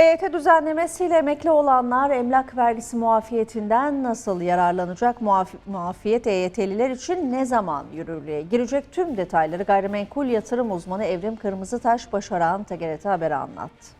EYT düzenlemesiyle emekli olanlar emlak vergisi muafiyetinden nasıl yararlanacak? Muaf- muafiyet EYT'liler için ne zaman yürürlüğe girecek? Tüm detayları gayrimenkul yatırım uzmanı Evrim Kırmızıtaş başaran TGRT Haber'e anlattı.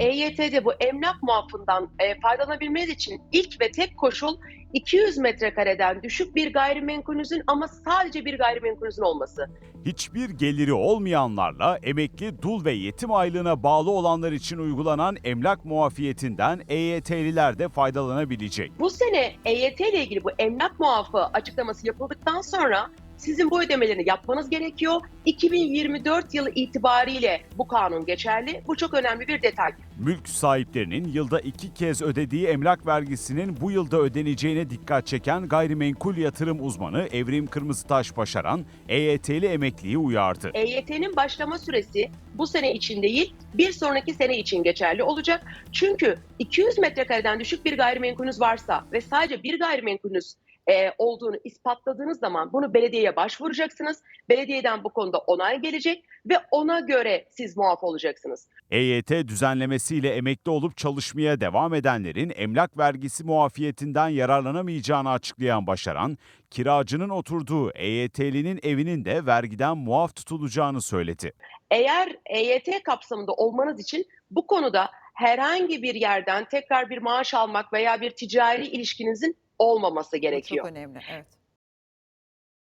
EYT'de bu emlak muafından e, faydalanabilmeniz için ilk ve tek koşul 200 metrekareden düşük bir gayrimenkulünüzün ama sadece bir gayrimenkulünüzün olması. Hiçbir geliri olmayanlarla emekli, dul ve yetim aylığına bağlı olanlar için uygulanan emlak muafiyetinden EYT'liler de faydalanabilecek. Bu sene EYT ile ilgili bu emlak muafı açıklaması yapıldıktan sonra sizin bu ödemelerini yapmanız gerekiyor. 2024 yılı itibariyle bu kanun geçerli. Bu çok önemli bir detay. Mülk sahiplerinin yılda iki kez ödediği emlak vergisinin bu yılda ödeneceğine dikkat çeken gayrimenkul yatırım uzmanı Evrim Kırmızıtaş Başaran, EYT'li emekliyi uyardı. EYT'nin başlama süresi bu sene için değil, bir sonraki sene için geçerli olacak. Çünkü 200 metrekareden düşük bir gayrimenkulünüz varsa ve sadece bir gayrimenkulünüz e, olduğunu ispatladığınız zaman bunu belediyeye başvuracaksınız. Belediyeden bu konuda onay gelecek ve ona göre siz muaf olacaksınız. EYT düzenlemesiyle emekli olup çalışmaya devam edenlerin emlak vergisi muafiyetinden yararlanamayacağını açıklayan Başaran, kiracının oturduğu EYT'linin evinin de vergiden muaf tutulacağını söyledi. Eğer EYT kapsamında olmanız için bu konuda herhangi bir yerden tekrar bir maaş almak veya bir ticari ilişkinizin olmaması gerekiyor. Çok önemli. Evet.